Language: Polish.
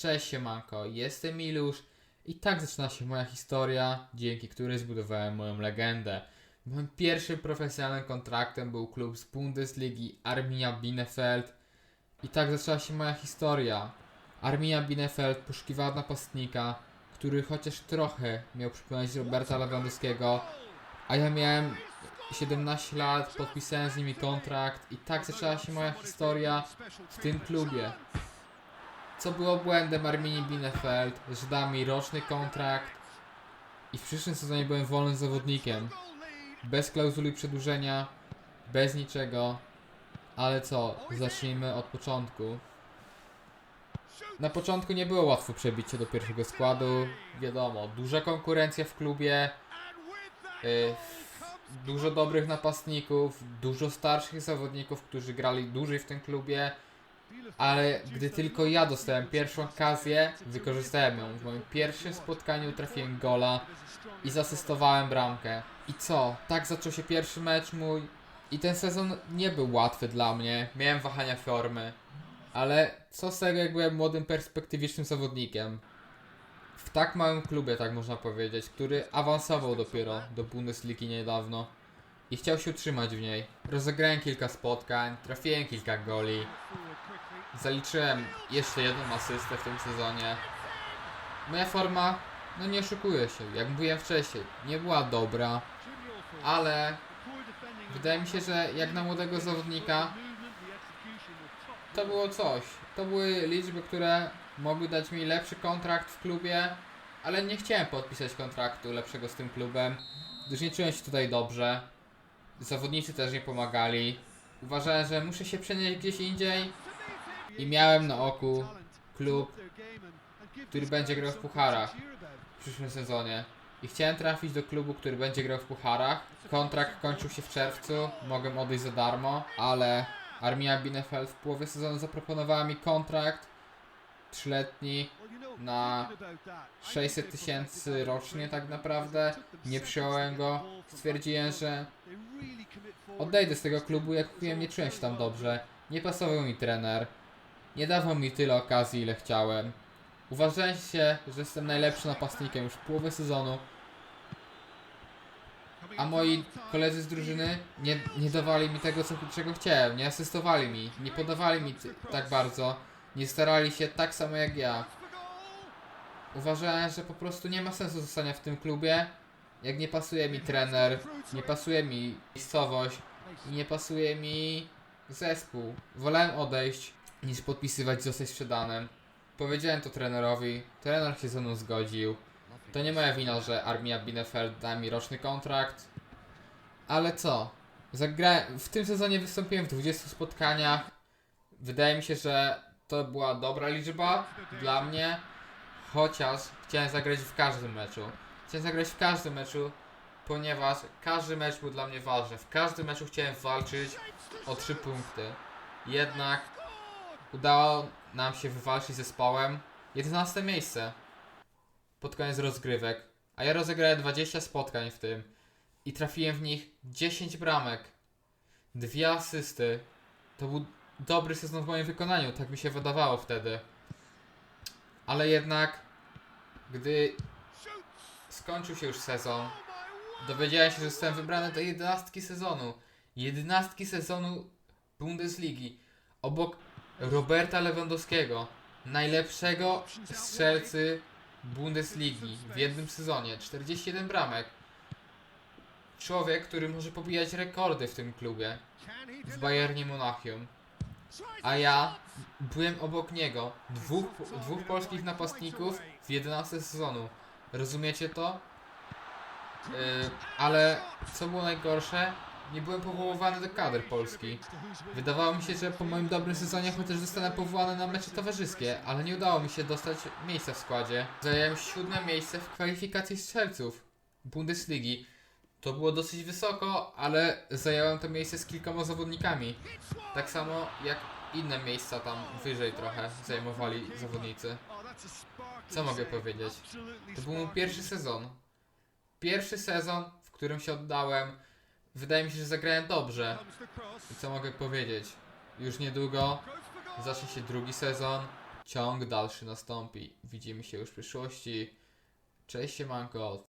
Cześć siemanko, jestem Milusz i tak zaczyna się moja historia, dzięki której zbudowałem moją legendę. Moim pierwszym profesjonalnym kontraktem był klub z Bundesligi Arminia Bielefeld i tak zaczęła się moja historia. Arminia Bielefeld poszukiwała napastnika, który chociaż trochę miał przypominać Roberta Lewandowskiego, a ja miałem 17 lat, podpisałem z nimi kontrakt i tak zaczęła się moja historia w tym klubie. Co było błędem Arminii Bielefeld, że mi roczny kontrakt i w przyszłym sezonie byłem wolnym zawodnikiem. Bez klauzuli przedłużenia, bez niczego. Ale co, zacznijmy od początku. Na początku nie było łatwo przebić się do pierwszego składu. Wiadomo, duża konkurencja w klubie, y, dużo dobrych napastników, dużo starszych zawodników, którzy grali dłużej w tym klubie. Ale gdy tylko ja dostałem pierwszą okazję, wykorzystałem ją. W moim pierwszym spotkaniu trafiłem gola i zasystowałem bramkę. I co? Tak zaczął się pierwszy mecz mój. I ten sezon nie był łatwy dla mnie. Miałem wahania formy. Ale co z tego, jak byłem młodym, perspektywicznym zawodnikiem? W tak małym klubie, tak można powiedzieć, który awansował dopiero do Bundesligi niedawno i chciał się utrzymać w niej. Rozegrałem kilka spotkań, trafiłem kilka goli, Zaliczyłem jeszcze jedną asystę w tym sezonie. Moja forma, no nie oszukuję się, jak mówiłem wcześniej, nie była dobra, ale wydaje mi się, że jak na młodego zawodnika to było coś. To były liczby, które mogły dać mi lepszy kontrakt w klubie, ale nie chciałem podpisać kontraktu lepszego z tym klubem, gdyż nie czułem się tutaj dobrze. Zawodnicy też nie pomagali. Uważałem, że muszę się przenieść gdzieś indziej, i miałem na oku klub, który będzie grał w pucharach w przyszłym sezonie. I chciałem trafić do klubu, który będzie grał w pucharach. Kontrakt kończył się w czerwcu, mogłem odejść za darmo, ale Armia Bielefeld w połowie sezonu zaproponowała mi kontrakt trzyletni na 600 tysięcy rocznie tak naprawdę. Nie przyjąłem go. Stwierdziłem, że odejdę z tego klubu, jak mówiłem, nie czułem się tam dobrze. Nie pasował mi trener. Nie dawał mi tyle okazji, ile chciałem. Uważałem się, że jestem najlepszym napastnikiem już w połowie sezonu, a moi koledzy z drużyny nie, nie dawali mi tego, co, czego chciałem, nie asystowali mi, nie podawali mi tak bardzo, nie starali się tak samo jak ja. Uważałem, że po prostu nie ma sensu zostania w tym klubie, jak nie pasuje mi trener, nie pasuje mi miejscowość i nie pasuje mi zespół. Wolałem odejść, niż podpisywać, zostać sprzedanym. Powiedziałem to trenerowi, trener się ze mną zgodził. To nie moja wina, że Armia Bielefeld da mi roczny kontrakt. Ale co? W tym sezonie wystąpiłem w 20 spotkaniach. Wydaje mi się, że to była dobra liczba dla mnie. Chociaż chciałem zagrać w każdym meczu. Chciałem zagrać w każdym meczu, ponieważ każdy mecz był dla mnie ważny. W każdym meczu chciałem walczyć o 3 punkty. Jednak udało nam się wywalczyć zespołem 11 miejsce pod koniec rozgrywek, a ja rozegrałem 20 spotkań w tym i trafiłem w nich 10 bramek, dwie asysty. To był dobry sezon w moim wykonaniu, tak mi się wydawało wtedy. Ale jednak, gdy skończył się już sezon, dowiedziałem się, że zostałem wybrany do jedenastki sezonu. Jedenastki sezonu Bundesligi. Obok Roberta Lewandowskiego, najlepszego strzelcy Bundesligi w jednym sezonie, 41 bramek. Człowiek, który może pobijać rekordy w tym klubie, w Bayernie Monachium. A ja byłem obok niego, dwóch, dwóch polskich napastników w 11 sezonu. Rozumiecie to? Yy, ale co było najgorsze, nie byłem powoływany do kadr Polski. Wydawało mi się, że po moim dobrym sezonie chociaż zostanę powołany na mecze towarzyskie, ale nie udało mi się dostać miejsca w składzie. Zająłem siódme miejsce w kwalifikacji strzelców Bundesligi. To było dosyć wysoko, ale zająłem to miejsce z kilkoma zawodnikami. Tak samo jak inne miejsca tam wyżej trochę zajmowali zawodnicy. Co mogę powiedzieć? To był mój pierwszy sezon. Pierwszy sezon, w którym się oddałem. Wydaje mi się, że zagrałem dobrze. I co mogę powiedzieć? Już niedługo zacznie się drugi sezon, ciąg dalszy nastąpi. Widzimy się już w przyszłości. Cześć siemanko.